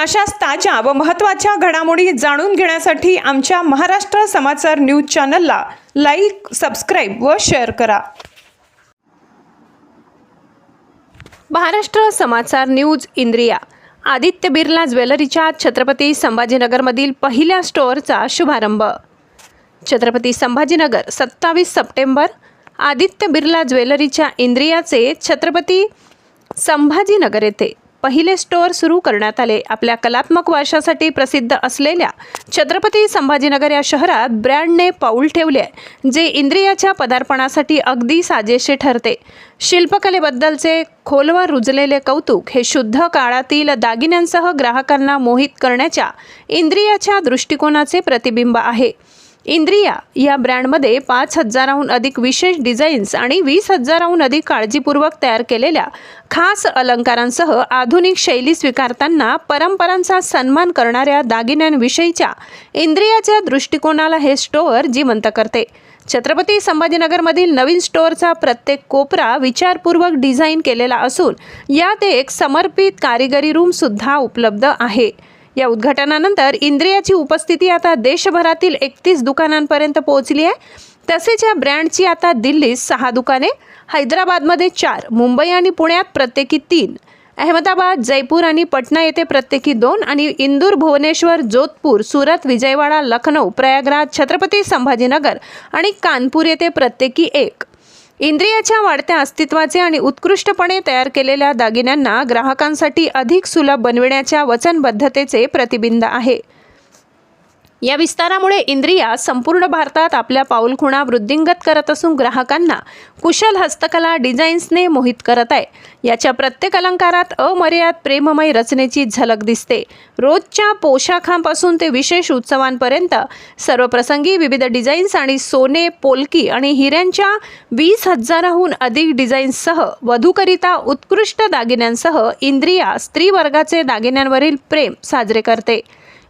अशाच ताज्या व महत्त्वाच्या घडामोडी जाणून घेण्यासाठी आमच्या महाराष्ट्र समाचार न्यूज चॅनलला लाईक सबस्क्राईब व शेअर करा. महाराष्ट्र समाचार न्यूज इंद्रिया. आदित्य बिर्ला ज्वेलरीच्या छत्रपती संभाजीनगरमधील पहिल्या स्टोअरचा शुभारंभ. छत्रपती संभाजीनगर सत्तावीस सप्टेंबर आदित्य बिर्ला ज्वेलरीच्या इंद्रियाचे छत्रपती संभाजीनगर येथे. पहिले स्टोअर सुरू करण्यात आले. आपल्या कलात्मक वारशासाठी प्रसिद्ध असलेल्या छत्रपती संभाजीनगर या शहरात ब्रँडने पाऊल ठेवले आहे जे इंद्रियाच्या पदार्पणासाठी अगदी साजेसे ठरते. शिल्पकलेबद्दलचे खोलवर रुजलेले कौतुक हे शुद्ध काळातील दागिन्यांसह ग्राहकांना मोहित करण्याच्या इंद्रियाच्या दृष्टिकोनाचे प्रतिबिंब आहे. इंद्रिया या ब्रँडमध्ये पाच हजाराहून अधिक विशेष डिझाईन्स आणि वीस हजाराहून अधिक काळजीपूर्वक तयार केलेल्या खास अलंकारांसह आधुनिक शैली स्वीकारताना परंपरांचा सन्मान करणाऱ्या दागिन्यांविषयीच्या इंद्रियाच्या दृष्टिकोनाला हे स्टोअर जिवंत करते. छत्रपती संभाजीनगरमधील नवीन स्टोअरचा प्रत्येक कोपरा विचारपूर्वक डिझाईन केलेला असून यात एक समर्पित कारिगरी रूमसुद्धा उपलब्ध आहे. या उद्घाटनानंतर इंद्रियाची उपस्थिती आता देशभरातील एकतीस दुकानांपर्यंत पोहोचली आहे. तसेच या ब्रँडची आता दिल्लीत सहा दुकाने हैदराबादमध्ये चार मुंबई आणि पुण्यात प्रत्येकी तीन अहमदाबाद जयपूर आणि पटना येथे प्रत्येकी दोन आणि इंदूर भुवनेश्वर जोधपूर सुरत विजयवाडा लखनौ प्रयागराज छत्रपती संभाजीनगर आणि कानपूर येथे प्रत्येकी एक. इंद्रियाच्या वाढत्या अस्तित्वाचे आणि उत्कृष्टपणे तयार केलेल्या दागिन्यांना ग्राहकांसाठी अधिक सुलभ बनविण्याच्या वचनबद्धतेचे प्रतिबिंब आहे. या विस्तारामुळे इंद्रिया संपूर्ण भारतात आपल्या पाऊलखुणा वृद्धिंगत करत असून ग्राहकांना कुशल हस्तकला डिझाईन्सने मोहित करत आहे. याच्या प्रत्येक अलंकारात अमर्याद प्रेममय रचनेची झलक दिसते. रोजच्या पोशाखांपासून ते विशेष उत्सवांपर्यंत सर्व प्रसंगी विविध डिझाईन्स आणि सोने पोलकी आणि हिऱ्यांच्या वीस हजाराहून अधिक डिझाईन्ससह वधूकरिता उत्कृष्ट दागिन्यांसह इंद्रिया स्त्रीवर्गाचे दागिन्यांवरील प्रेम साजरे करते.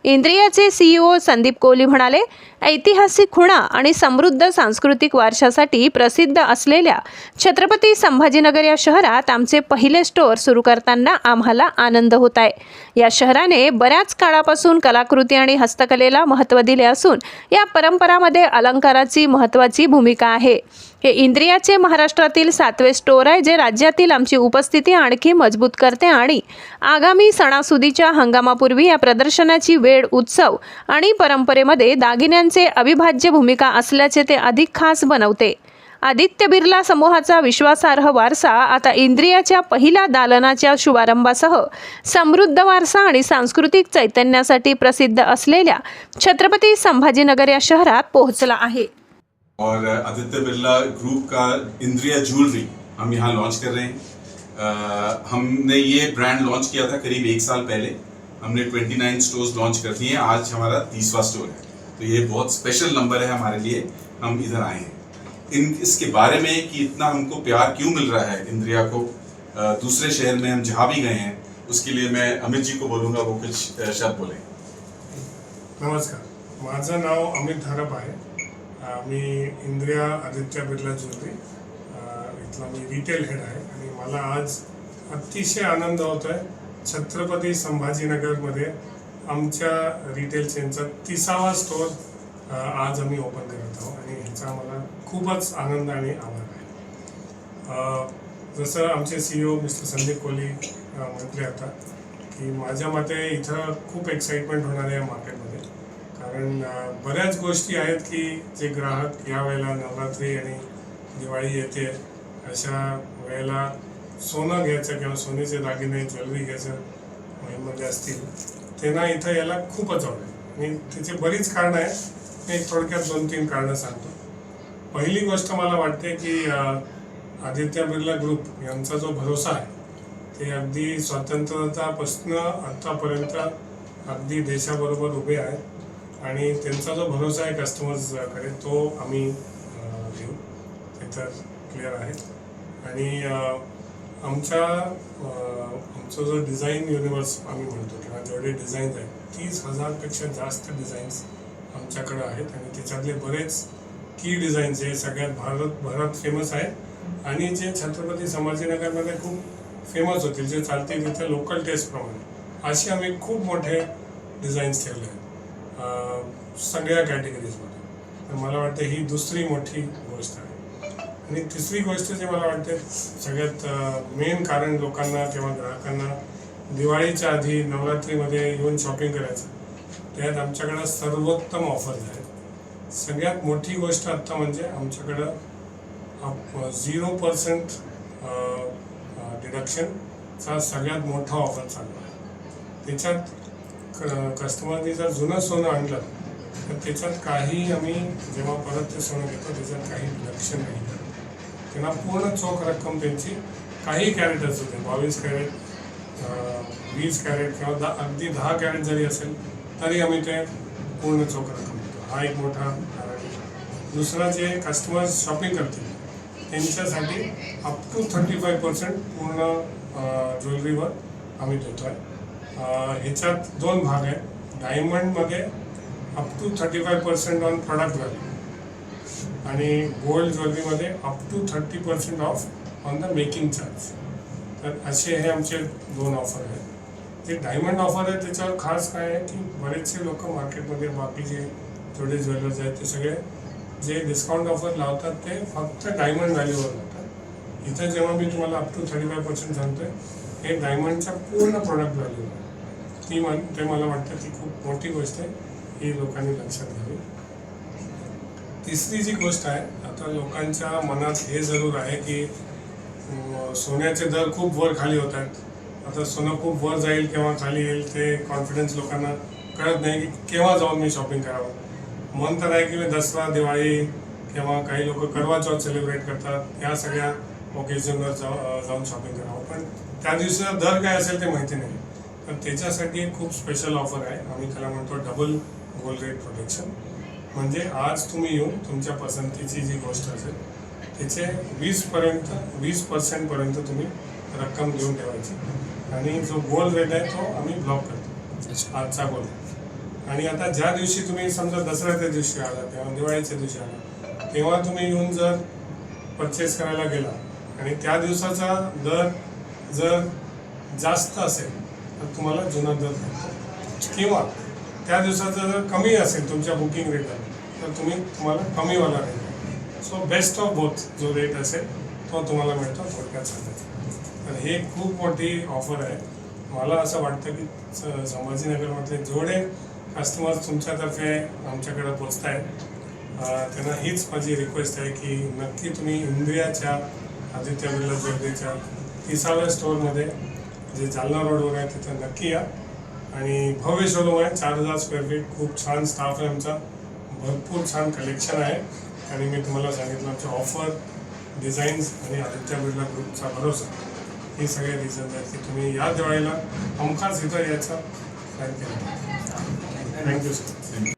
इंद्रियाचे सीईओ संदीप कोहली म्हणाले ऐतिहासिक खुणा आणि समृद्ध सांस्कृतिक वारशासाठी प्रसिद्ध असलेल्या छत्रपती संभाजीनगर या शहरात आमचे पहिले स्टोअर सुरू करताना आम्हाला आनंद होत आहे. या शहराने बऱ्याच काळापासून कलाकृती आणि हस्तकलेला महत्त्व दिले असून या परंपरामध्ये अलंकाराची महत्त्वाची भूमिका आहे. हे इंद्रियाचे महाराष्ट्रातील सातवे स्टोर आहे जे राज्यातील आमची उपस्थिती आणखी मजबूत करते आणि आगामी सणासुदीच्या हंगामापूर्वी या प्रदर्शनाची वेळ उत्सव आणि परंपरेमध्ये दागिन्यांचे अविभाज्य भूमिका असल्याचे ते अधिक खास बनवते. आदित्य बिर्ला समूहाचा विश्वासार्ह वारसा आता इंद्रियाच्या पहिल्या दालनाच्या शुभारंभासह समृद्ध वारसा आणि सांस्कृतिक चैतन्यासाठी प्रसिद्ध असलेल्या छत्रपती संभाजीनगर या शहरात पोहोचला आहे. और आदित्य बिरला ग्रुप का इंद्रिया ज्वेलरी हम यहाँ लॉन्च कर रहे हैं। अ, हमने ये ब्रांड लॉन्च किया था करीब एक साल पहले। हमने 29 स्टोर्स लॉन्च कर दिए हैं। आज हमारा तीसवा स्टोर है। तो ये बहुत स्पेशल नंबर है हमारे लिए। हम इधर आए हैं। इन इसके बारे में कि इतना हमको प्यार क्यों मिल रहा है इंद्रिया को? अ, दूसरे शहर में हम जहाँ भी गए हैं उसके लिए मैं अमित जी को बोलूँगा वो कुछ शब्द बोलें। नमस्कार। माझं नाव अमित धारप अ, मी इंद्रिया आदित्य बिर्ला ज्योती इथला मी रिटेल हेड आहे. आणि मला आज अतिशय आनंद होतो आहे. छत्रपती संभाजीनगरमध्ये आमच्या रिटेल चेनचा तिसावा स्टोअर आज आम्ही ओपन करत आहोत. आणि ह्याचा मला खूपच आनंद आणि आभार आहे. जसं आमचे C O mister Sandeep Kohli म्हटले आता की माझ्या मते इथं खूप एक्साइटमेंट होणार आहे या मार्केटमध्ये कारण बऱ्याच गोष्टी आहेत की जे ग्राहक या वेळेला नवरात्री आणि दिवाळी येते अशा वेळेला सोनं घ्यायचं किंवा सोन्याचे दागिने ज्वेलरी घ्यायचं मोहीममध्ये असतील त्यांना इथं यायला खूपच आवडेल. आणि त्याचे बरीच कारणं आहेत. मी थोडक्यात दोन तीन कारणं सांगतो. पहिली गोष्ट मला वाटते की आदित्य बिर्ला ग्रुप यांचा जो भरोसा आहे ते अगदी स्वातंत्र्यतापासनं आत्तापर्यंत अगदी देशाबरोबर उभे आहेत. आणि त्यांचा जो भरोसा आहे कस्टमर्सकडे तो आम्ही घेऊ. ते तर क्लिअर आहे आणि आमच्या आमचा आमचं जो डिझाईन युनिवर्स आम्ही म्हणतो किंवा जेवढे डिझाईन्स आहेत तीस हजारपेक्षा जास्त डिझाईन्स आमच्याकडं आहेत. आणि त्याच्यातले बरेच की डिझाईन्स हे सगळ्यात भारत भरात फेमस आहेत. आणि जे छत्रपती संभाजीनगरमध्ये खूप फेमस होतील जे चालतील तिथे लोकल टेस्टप्रमाणे असे आम्ही खूप मोठे डिझाईन्स ठेवले आहेत. सगळ्या कॅटेगरीजमध्ये तर मला वाटतं ही दुसरी मोठी गोष्ट आहे. आणि तिसरी गोष्ट जी मला वाटते सगळ्यात मेन कारण लोकांना किंवा ग्राहकांना दिवाळीच्या आधी नवरात्रीमध्ये येऊन शॉपिंग करायचं त्यात आमच्याकडं सर्वोत्तम ऑफर्स आहेत सगळ्यात मोठी गोष्ट आत्ता म्हणजे आमच्याकडं झिरो पर्सेंट डिडक्शनचा सगळ्यात मोठा ऑफर चालू आहे. त्याच्यात क कस्टमरने जर जुनं सोनं आणलं तर त्याच्यात काही आम्ही जेव्हा परत ते सोनं घेतो त्याच्यात काही लक्ष नाही. त्यांना पूर्ण चोख रक्कम त्यांची काही कॅरेट असू दे बावीस कॅरेट वीस कॅरेट किंवा दहा अगदी दहा कॅरेट जरी असेल तरी आम्ही ते पूर्ण चोख रक्कम देतो. हा एक मोठा दुसरा जे कस्टमर शॉपिंग करतील त्यांच्यासाठी up to thirty five percent पूर्ण ज्वेलरीवर आम्ही देतो आहे ह्याच्यात दोन भाग आहेत. डायमंडमध्ये up to thirty five percent on product value आणि gold ज्वेलरीमध्ये up to thirty percent off on the making charge तर असे हे आमचे दोन ऑफर आहेत. जे डायमंड ऑफर आहे त्याच्यावर खास काय आहे की बरेचसे लोक मार्केटमध्ये बाकीचे थोडे ज्वेलर्स आहेत ते सगळे जे डिस्काउंट ऑफर लावतात ते फक्त डायमंड व्हॅल्यूवर लावतात. इथं जेव्हा मी तुम्हाला up to thirty five percent सांगतोय हे डायमंडच्या पूर्ण प्रोडक्ट व्हॅल्यू ती मन ते मला वाटतं की खूप मोठी गोष्ट आहे ही लोकांनी लक्षात घ्यावी. तिसरी जी गोष्ट आहे आता लोकांच्या मनात हे जरूर आहे की सोन्याचे दर खूप वर खाली होत आहेत आता सोनं खूप वर जाईल किंवा खाली येईल ते कॉन्फिडन्स लोकांना कळत नाही की केव्हा जाऊन मी शॉपिंग करावं. मन तर आहे की मी दसरा दिवाळी किंवा काही लोक करवा चौथ सेलिब्रेट करतात या सगळ्या ओकेजनवर जाऊ जाऊन शॉपिंग करावं. पण त्या दिवशीचा दर काय असेल ते माहिती नाही. तर त्याच्यासाठी एक खूप स्पेशल ऑफर आहे. आम्ही त्याला म्हणतो डबल गोल्ड रेट प्रोटेक्शन म्हणजे आज तुम्ही येऊन तुमच्या पसंतीची जी गोष्ट असेल त्याचे वीस पर्यंत वीस पर्सेंट पर्यंत तुम्ही रक्कम देऊन ठेवायची. आणि जो गोल्ड रेट आहे तो आम्ही ब्लॉक करतो. आजचा गोल्ड आणि आता ज्या दिवशी तुम्ही समजा दसऱ्याच्या दिवशी आला किंवा दिवाळीच्या दिवशी आला तेव्हा तुम्ही येऊन जर परचेस करायला गेला आणि त्या दिवसाचा दर जर जास्त असेल तर तुम्हाला जुना दर भेटतो. किंवा त्या दिवसाचा जर कमी असेल तुमच्या बुकिंग रेटला तर तुम्ही तुम्हाला कमीवाला rate so best of both जो रेट असेल तो तुम्हाला मिळतो थोडक्यात सांगायचा तर. हे खूप मोठी ऑफर आहे. मला असं वाटतं की स- संभाजीनगरमधले जेवढे कस्टमर्स तुमच्यातर्फे आमच्याकडे पोचत आहेत त्यांना हीच माझी रिक्वेस्ट आहे की नक्की तुम्ही इंद्रियाच्या आदित्य बिर्ला जोडीच्या तिसाव्या स्टोअरमध्ये जे जालना रोडवर आहे तिथं नक्की या. आणि भव्य शोरूम आहे चार हजार स्क्वेअर फीट खूप छान स्टाफ आहे आमचा. भरपूर छान कलेक्शन आहे. आणि मी तुम्हाला सांगितलं आमचे ऑफर डिझाईन्स आणि आदित्य बिर्ला ग्रुपचा भरोसा. हे सगळे रिझन आहेत. की तुम्ही या दिवाळीला हमखास इथं यायचा थँक्यू थँक्यू सर